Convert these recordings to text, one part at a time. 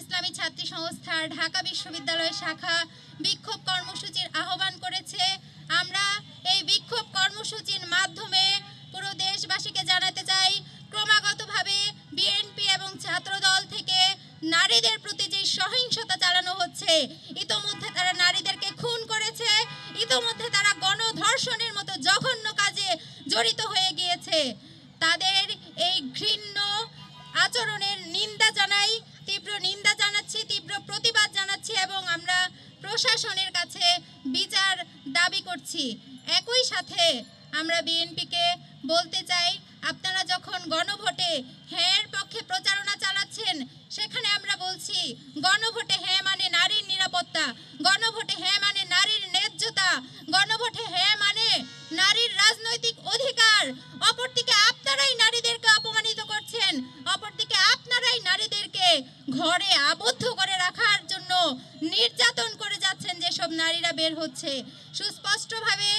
ইসলামী ছাত্রী সংস্থার ঢাকা বিশ্ববিদ্যালয় শাখা বিক্ষোভ কর্মসূচির আহ্বান করেছে। আমরা এই বিক্ষোভ কর্মসূচির মাধ্যমে পুরো দেশবাসীকে জানাতে চাই, ক্রমাগতভাবে বিএনপি এবং ছাত্রদল থেকে নারীদের প্রতি যে সহিংসতা চালানো হচ্ছে, ইতোমধ্যে তারা নারীদেরকে খুন করেছে, ইতোমধ্যে তারা গণধর্ষণের মতো জঘন্য কাজে জড়িত হয়ে গিয়েছে। তাদের এই ঘৃণ্য আচরণের নিন্দা জানাই তীব্র নিন্দা জানাচ্ছি, তীব্র প্রতিবাদ জানাচ্ছি এবং আমরা প্রশাসনের কাছে বিচার দাবি করছি। একই সাথে আমরা বিএনপিকে বলতে চাই, আপনারা যখন গণভোটে হ্যাঁর পক্ষে প্রচারণা চালাচ্ছেন, সেখানে আমরা বলছি, গণভোটে হ্যাঁ মানে নারীর নিরাপত্তা, গণভোটে হ্যাঁ মানে ঘরে আবদ্ধ করে রাখার জন্য নির্যাতন করে যাচ্ছেন যেসব নারীরা বের হচ্ছে। সুস্পষ্টভাবে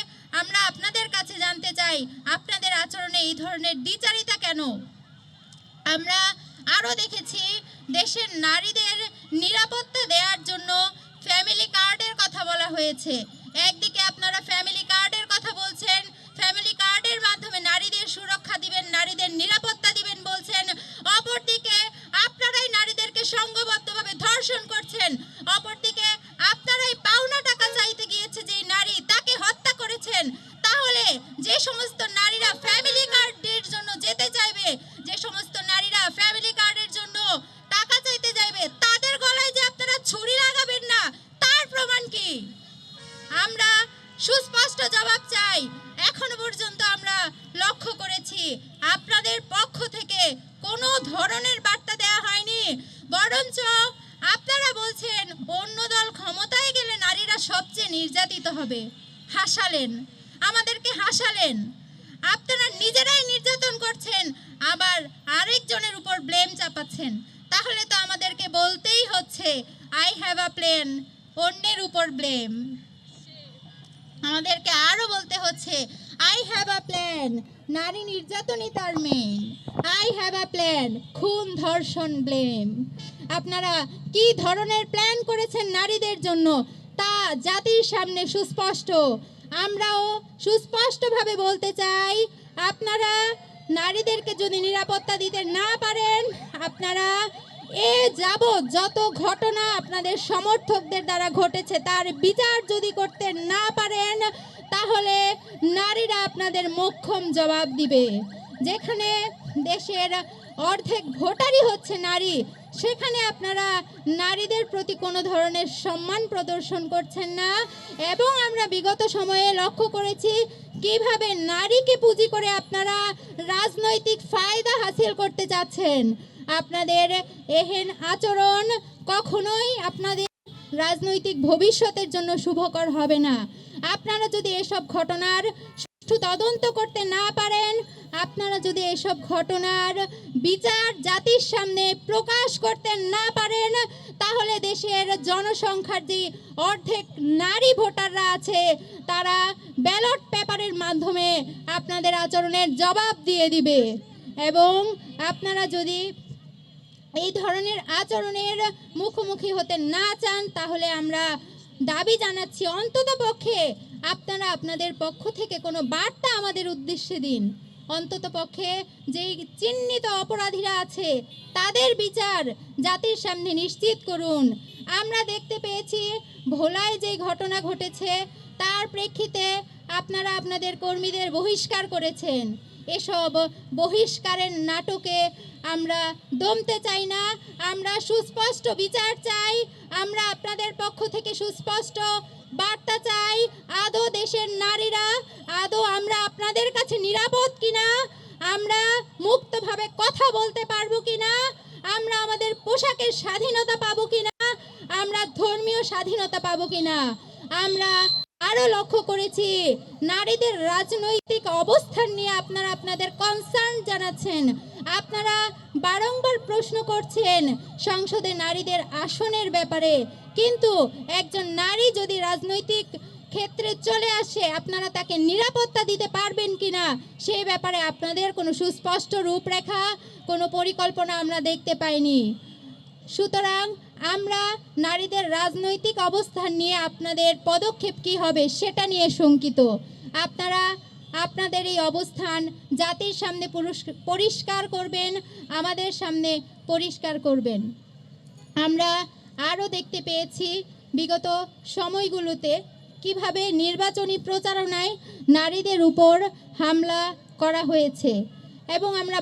আমরা আপনাদের কাছে জানতে চাই, আপনাদের আচরণে এই ধরনের দ্বিচারিতা কেন? আমরা আরও দেখেছি, দেশের নারীদের নিরাপত্তা দেওয়ার জন্য ফ্যামিলি কার্ডের কথা বলা হয়েছে। একদিকে আপনারা ফ্যামিলি কার্ডের কথা বলছেন ফ্যামিলি কার্ডের মাধ্যমে নারীদের সুরক্ষা দিবেন নারীদের নিরাপত্তা দিবেন বলছেন অপরদিকে আপনারাই নারীদেরকে সংঘবদ্ধভাবে ধর্ষণ করছেন আপনারা এই পাওনা টাকা চাইতে গিয়েছে যে নারী তাকে হত্যা করেছেন, তাহলে যে সমস্ত নারীরা ফ্যামিলি নির্যাতিত হবে। হাসালেন। আমাদেরকে হাসালেন। আপনারা নিজেরাই নির্যাতন করছেন, আবার আরেকজনের উপর ব্লেম চাপাচ্ছেন। তাহলে তো আমাদেরকে বলতেই হচ্ছে আই হ্যাভ আ প্লেন অন্যের উপর ব্লেম। আমাদেরকে আরও বলতে হচ্ছে আই হ্যাভ আ প্ল্যান নারী নির্যাতনই তার main I have a plan খুন, ধর্ষণ, ব্লেম। আপনারা কি ধরনের প্ল্যান করেছেন নারীদের জন্য? জাতির সামনে সুস্পষ্ট। আমরাও সুস্পষ্টভাবে বলতে চাই, আপনারা নারীদেরকে যদি নিরাপত্তা দিতে না পারেন, আপনারা এ যাব যত ঘটনা আপনাদের সমর্থকদের দ্বারা ঘটেছে, তার বিচার যদি করতে না পারেন, তাহলে নারীরা আপনাদের মোক্ষম জবাব দিবে। যেখানে দেশের অর্ধেক ভোটারই হচ্ছে নারী সেখানে আপনারা নারীদের প্রতি কোনো ধরনের সম্মান প্রদর্শন করছেন না। এবং আমরা বিগত সময়ে লক্ষ্য করেছি কীভাবে নারীকে পুঁজি করে আপনারা রাজনৈতিক ফায়দা হাসিল করতে চাচ্ছেন আপনাদের এহেন আচরণ কখনোই আপনাদের রাজনৈতিক ভবিষ্যতের জন্য শুভকর হবে না। আপনারা যদি এসব ঘটনার সুষ্ঠু তদন্ত করতে না পারেন আপনারা যদি এসব ঘটনার বিচার জাতির সামনে প্রকাশ করতে না পারেন, তাহলে দেশের জনসংখ্যার যে অর্ধেক নারী ভোটাররা আছে, তারা ব্যালট পেপারের মাধ্যমে আপনাদের আচরণের জবাব দিয়ে দিবে। এবং আপনারা যদি এই ধরনের আচরণের মুখোমুখি হতে না চান, তাহলে আমরা দাবি জানাচ্ছি অন্তত পক্ষে আপনারা আপনাদের পক্ষ থেকে কোনো বার্তা আমাদের উদ্দেশ্যে দিন। অন্তত পক্ষে যেই চিহ্নিত অপরাধীরা আছে, তাদের বিচার জাতির সামনে নিশ্চিত করুন। আমরা দেখতে পেয়েছি, ভোলায় যে ঘটনা ঘটেছে, তার প্রেক্ষিতে আপনারা আপনাদের কর্মীদের বহিষ্কার করেছেন। এসব বহিষ্কারের নাটকে আমরা দমতে চাই না। আমরা সুস্পষ্ট বিচার চাই। আমরা আপনাদের পক্ষ থেকে সুস্পষ্ট বার্তা চাই। আদৌ দেশের নারীরা, আদৌ আমরা আপনাদের কাছে নিরাপদ কিনা? আমরা মুক্তভাবে কথা বলতে পারব কিনা? আমরা আমাদের পোশাকের স্বাধীনতা পাবো কিনা? আমরা ধর্মীয় স্বাধীনতা পাবো কিনা? আমরা আরও লক্ষ্য করেছি। নারীদের রাজনৈতিক অবস্থান নিয়ে আপনারা আপনাদের কনসার্ন জানাচ্ছেন। আপনারা বারংবার প্রশ্ন করছেন সংসদে নারীদের আসনের ব্যাপারে। কিন্তু একজন নারী যদি রাজনৈতিক ক্ষেত্রে চলে আসে, আপনারা তাকে নিরাপত্তা দিতে পারবেন কি না সেই ব্যাপারে আপনাদের কোনো সুস্পষ্ট রূপরেখা, কোনো পরিকল্পনা আমরা দেখতে পাইনি। সুতরাং আমরা নারীদের রাজনৈতিক অবস্থান নিয়ে আপনাদের পদক্ষেপ কী হবে সেটা নিয়ে শঙ্কিত। আপনারা, আপনাদের এই অবস্থান জাতির সামনে পরিষ্কার করবেন, আমাদের সামনে পরিষ্কার করবেন। আমরা আরও দেখতে পেয়েছি বিগত সময়গুলোতে কীভাবে নির্বাচনী প্রচারণায় নারীদের উপর হামলা করা হয়েছে এবং আমরা